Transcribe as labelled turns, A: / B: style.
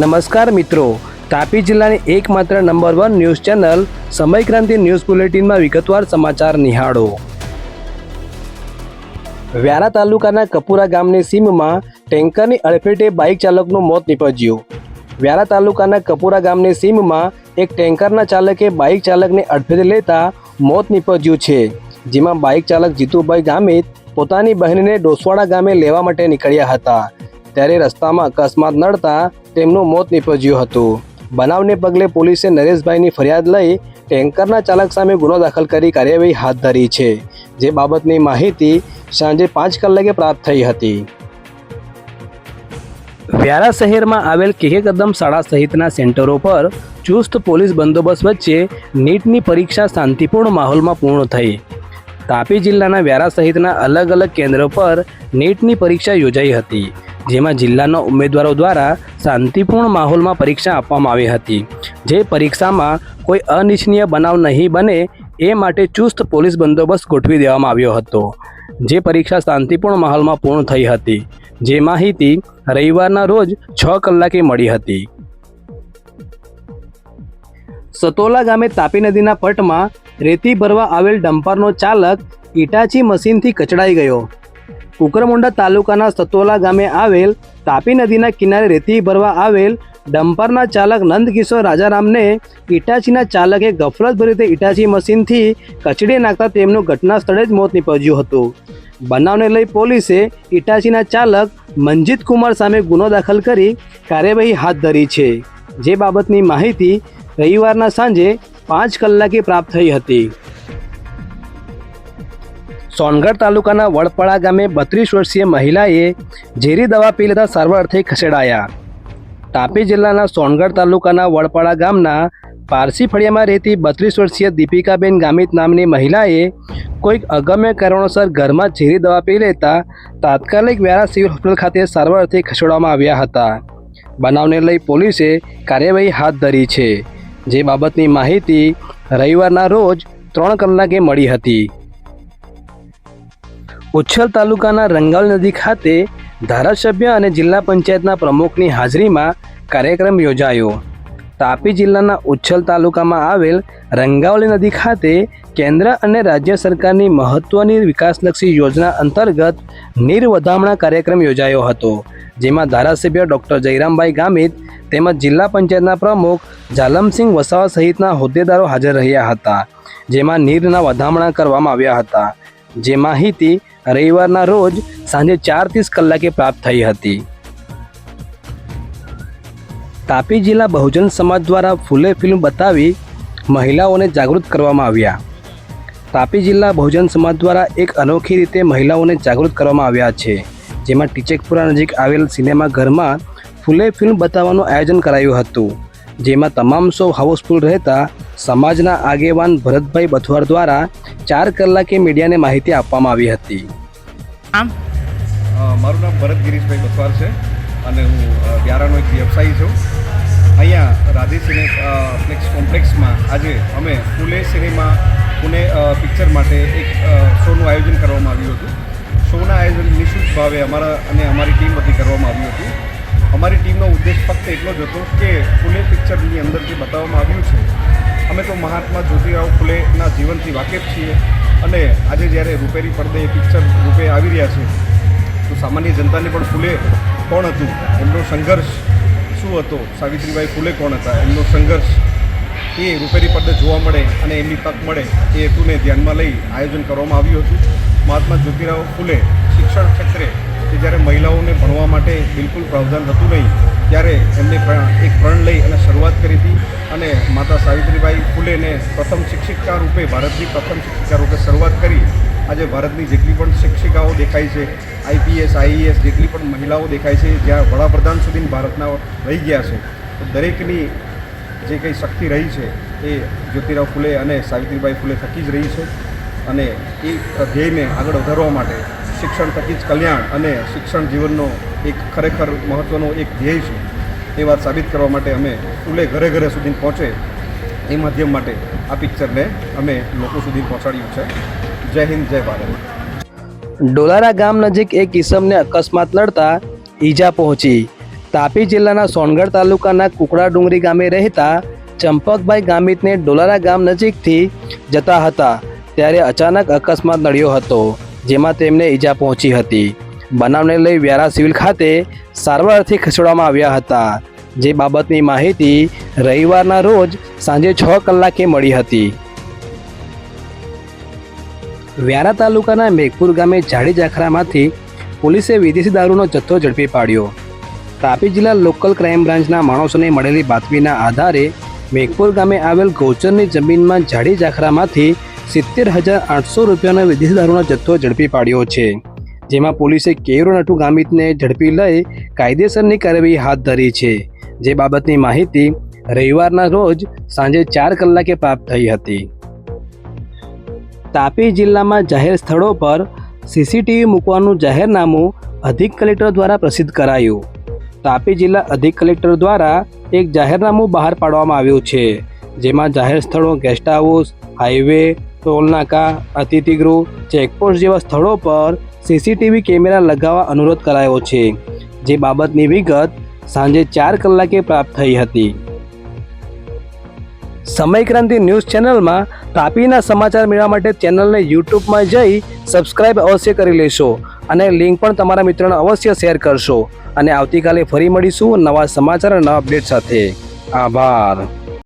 A: નમસ્કાર મિત્રો. તાપી જિલ્લાની એકમાત્ર નંબર વન ન્યૂઝ ચેનલ સમય ક્રાંતિ ન્યૂઝ બુલેટિનમાં વિગતવાર સમાચાર નિહાળો. વ્યારા તાલુકાના કપુરા ગામની સીમમાં ટેન્કરની અડફેટે બાઇક ચાલકનું મોત નીપજ્યું. વ્યારા તાલુકાના કપુરા ગામની સીમમાં એક ટેન્કરના ચાલકે બાઇક ચાલકને અડફેટે લેતા મોત નીપજ્યું છે, જેમાં બાઇક ચાલક જીતુભાઈ ગામિત પોતાની બહેનને ડોસવાડા ગામે લેવા માટે નીકળ્યા હતા. ત્યારે રસ્તામાં અકસ્માત નડતા તેમનું મોત નીપજ્યું હતું. બનાવને પગલે પોલીસે નરેશભાઈની ફરિયાદ લઈ ટેન્કરના ચાલક સામે ગુનો દાખલ કરી કાર્યવાહી હાથ ધરી છે. જે બાબતની માહિતી સાંજે પાંચ કલાકે પ્રાપ્ત થઈ હતી. વ્યારા શહેરમાં આવેલ કેકે કદમ શાળા સહિતના સેન્ટરો પર ચુસ્ત પોલીસ બંદોબસ્ત વચ્ચે નીટની પરીક્ષા શાંતિપૂર્ણ માહોલમાં પૂર્ણ થઈ. તાપી જિલ્લાના વ્યારા સહિતના અલગ અલગ કેન્દ્રો પર નીટની પરીક્ષા યોજાઈ હતી. જેમાં જિલ્લાના ઉમેદવારો દ્વારા શાંતિપૂર્ણ માહોલમાં પરીક્ષા આપવામાં આવી હતી. જે પરીક્ષામાં કોઈ અનિચ્છનીય બનાવ નહીં બને એ માટે ચુસ્ત પોલીસ બંદોબસ્ત ગોઠવી દેવામાં આવ્યો હતો. જે પરીક્ષા શાંતિપૂર્ણ માહોલમાં પૂર્ણ થઈ હતી. જે માહિતી રવિવારના રોજ છ કલાકે મળી હતી. સતોલા ગામે તાપી નદીના પટમાં રેતી ભરવા આવેલ ડમ્પરનો ચાલક ઇટાચી મશીનથી કચડાઈ ગયો. કુકરમુંડા તાલુકાના સતોલા ગામે આવેલ તાપી નદીના કિનારે રેતી ભરવા આવેલ ડમ્પરના ચાલક નંદકિશોર રાજારામને ઇટાચીના ચાલકે ગફલતભરી રીતે ઇટાચી મશીનથી કચડી નાખતા તેમનું ઘટના સ્થળે જ મોત નીપજ્યું હતું. બનાવને લઈ પોલીસે ઇટાચીના ચાલક મંજીત કુમાર સામે ગુનો દાખલ કરી કાર્યવાહી હાથ ધરી છે. જે બાબતની માહિતી રવિવારના સાંજે પાંચ કલાકે પ્રાપ્ત થઈ હતી. સોનગઢ તાલુકાના વડપડા ગામે બત્રીસ વર્ષીય મહિલાએ ઝેરી દવા પી લેતા સારવાર ખસેડાયા. તાપી જિલ્લાના સોનગઢ તાલુકાના વડપાડા ગામના પારસી ફળિયામાં રહેતી બત્રીસ વર્ષીય દીપિકાબેન ગામિત નામની મહિલાએ કોઈક અગમ્ય કારણોસર ઘરમાં ઝેરી દવા પી લેતા તાત્કાલિક વ્યારા સિવિલ હોસ્પિટલ ખાતે સારવાર ખસેડવામાં આવ્યા હતા. બનાવને લઈ પોલીસે કાર્યવાહી હાથ ધરી છે. જે બાબતની માહિતી રવિવારના રોજ ત્રણ કલાકે મળી હતી. ઉચ્છલ તાલુકાના રંગાવલ નદી ખાતે ધારાસભ્ય અને જિલ્લા પંચાયતના પ્રમુખની હાજરીમાં કાર્યક્રમ યોજાયો. તાપી જિલ્લાના ઉચ્છલ તાલુકામાં આવેલ રંગાવલી નદી ખાતે કેન્દ્ર અને રાજ્ય સરકારની મહત્વની વિકાસલક્ષી યોજના અંતર્ગત નીર વધામણા કાર્યક્રમ યોજાયો હતો, જેમાં ધારાસભ્ય ડૉક્ટર જયરામભાઈ ગામિત તેમજ જિલ્લા પંચાયતના પ્રમુખ જાલમસિંહ વસાવા સહિતના હોદ્દેદારો હાજર રહ્યા હતા, જેમાં નીરના વધામણા કરવામાં આવ્યા હતા. જે માહિતી રવિવારના રોજ સાંજે ચાર ત્રીસ કલાકે પ્રાપ્ત થઈ હતી. તાપી જિલ્લા બહુજન સમાજ દ્વારા ફૂલે ફિલ્મ બતાવી મહિલાઓને જાગૃત કરવામાં આવ્યા. તાપી જિલ્લા બહુજન સમાજ દ્વારા એક અનોખી રીતે મહિલાઓને જાગૃત કરવામાં આવ્યા છે, જેમાં ટીચેકપુરા નજીક આવેલ સિનેમા ઘરમાં ફૂલે ફિલ્મ બતાવવાનું આયોજન કરાયું હતું, જેમાં તમામ શો હાઉસફુલ રહેતા સમાજના આગેવાન ભરતભાઈ બથવાર દ્વારા ચાર કલાકે મીડિયાને માહિતી આપવામાં આવી હતી.
B: આમ?
C: મારું નામ ભરત ગિરીશભાઈ બસવાર છે અને હું વ્યારાનો એક વ્યવસાયી છું. અહીંયા રાધે સિને કોમ્પ્લેક્સમાં આજે અમે પુલે સિનેમા પુણે પિક્ચર માટે એક શોનું આયોજન કરવામાં આવ્યું હતું. શોના આયોજન નિઃશુલ્ક ભાવે અમારા અને અમારી ટીમ વતી કરવામાં આવ્યું હતું. અમારી ટીમનો ઉદ્દેશ ફક્ત એટલો જ હતો કે પુણે પિક્ચરની અંદર જે બતાવવામાં આવ્યું છે અમે તો મહાત્મા જ્યોતિરાવ ફુલેના જીવનથી વાકેફ છીએ અને આજે જ્યારે રૂપેરી પડદે એ પિક્ચર રૂપે આવી રહ્યા છે, તો સામાન્ય જનતાને પણ ફૂલે કોણ હતું? એમનો સંઘર્ષ શું હતો? સાવિત્રીબાઈ ફૂલે કોણ હતા? એમનો સંઘર્ષ એ રૂપેરી પડદે જોવા મળે અને એમની તક મળે એ હેતુને ધ્યાનમાં લઈ આયોજન કરવામાં આવ્યું હતું. મહાત્મા જ્યોતિરાવ ફૂલે શિક્ષણ ક્ષેત્રે કે જ્યારે મહિલાઓને ભણવા માટે બિલકુલ પ્રાવધાન હતું નહીં ત્યારે એમને એક પ્રણ લઈ અને શરૂઆત કરી હતી અને માતા સાવિત્રીબાઈ ફૂલેને પ્રથમ શિક્ષિકા રૂપે, ભારતની પ્રથમ શિક્ષિકા રૂપે શરૂઆત કરી. આજે ભારતની જેટલી પણ શિક્ષિકાઓ દેખાય છે આઈપીએસ આઈએએસ જેટલી પણ મહિલાઓ દેખાય છે, જ્યાં વડાપ્રધાન સુધી ભારતના રહી ગયા છે. તો દરેકની જે કંઈ શક્તિ રહી છે એ જ્યોતિરાવ ફૂલે અને સાવિત્રીબાઈ ફૂલે થકી જ રહી છે અને એ ધ્યેયને આગળ વધારવા માટે શિક્ષણ થકી જ કલ્યાણ અને શિક્ષણ જીવનનો એક ખરેખર મહત્ત્વનો એક ધ્યેય છે. એ વાત સાબિત કરવા માટે અમે ફૂલે ઘરે ઘરે સુધી પહોંચે એ માધ્યમ માટે આ પિક્ચરને અમે લોકો સુધી પહોંચાડ્યું છે. જય હિન્દ, જય ભારત.
A: ડોલારા ગામ નજીક એક કિસમને અકસ્માત લડતા ઈજા પહોંચી. તાપી જિલ્લાના સોનગઢ તાલુકાના કુકડા ડુંગરી ગામે રહેતા ચંપકભાઈ ગામિતને ડોલારા ગામ નજીકથી જતા હતા. ત્યારે અચાનક અકસ્માત નડ્યો હતો, જેમાં તેમને ઈજા પહોંચી હતી. બનાવને લઈ વ્યારા સિવિલ ખાતે સારવાર અર્થે ખસેડવામાં આવ્યા હતા. જે બાબતની માહિતી રવિવારના રોજ સાંજે છ કલાકે મળી હતી. વ્યારા તાલુકાના મેઘપુર ગામે જાડી જાખરામાંથી પોલીસે વિદેશી દારૂનો જથ્થો ઝડપી પાડ્યો. તાપી જિલ્લા લોકલ ક્રાઇમ બ્રાન્ચના માણસોને મળેલી બાતમીના આધારે મેઘપુર ગામે આવેલ ગૌચરની જમીનમાં જાડી જાખરામાંથી સિત્તેર હજાર આઠસો રૂપિયાનો વિદેશી દારૂનો જથ્થો ઝડપી પાડ્યો છે. જેમાં પોલીસે કેયુર નટુ ગામિતને ઝડપી લઈ કાયદેસરની કાર્યવાહી હાથ ધરી છે. જે બાબતની માહિતી રવિવારના રોજ સાંજે ચાર કલાકે પ્રાપ્ત થઈ હતી. તાપી જિલ્લામાં જાહેર સ્થળો પર સીસીટીવી મૂકવાનું જાહેરનામું અધિક કલેક્ટર દ્વારા પ્રસિદ્ધ કરાયું. તાપી જિલ્લા અધિક કલેક્ટર દ્વારા એક જાહેરનામું બહાર પાડવામાં આવ્યું છે, જેમાં જાહેર સ્થળો, ગેસ્ટ હાઉસ, હાઈવે ટોલનાકા અતિથિગૃહ, ચેકપોસ્ટ જેવા સ્થળો પર સીસીટીવી કેમેરા લગાવવા અનુરોધ કરાયો છે. જે બાબતની વિગત સાંજે ચાર કલાકે પ્રાપ્ત થઈ હતી. સમયક્રાંતિ ન્યૂઝ ચેનલમાં તાપીના સમાચાર મેળવવા માટે ચેનલને યુટ્યુબમાં જઈ સબસ્ક્રાઇબ અવશ્ય કરી લેશો અને લિંક પણ તમારા મિત્રોને અવશ્ય શેર કરશો. અને આવતીકાલે ફરી મળીશું નવા સમાચાર અને નવા અપડેટ સાથે. આભાર.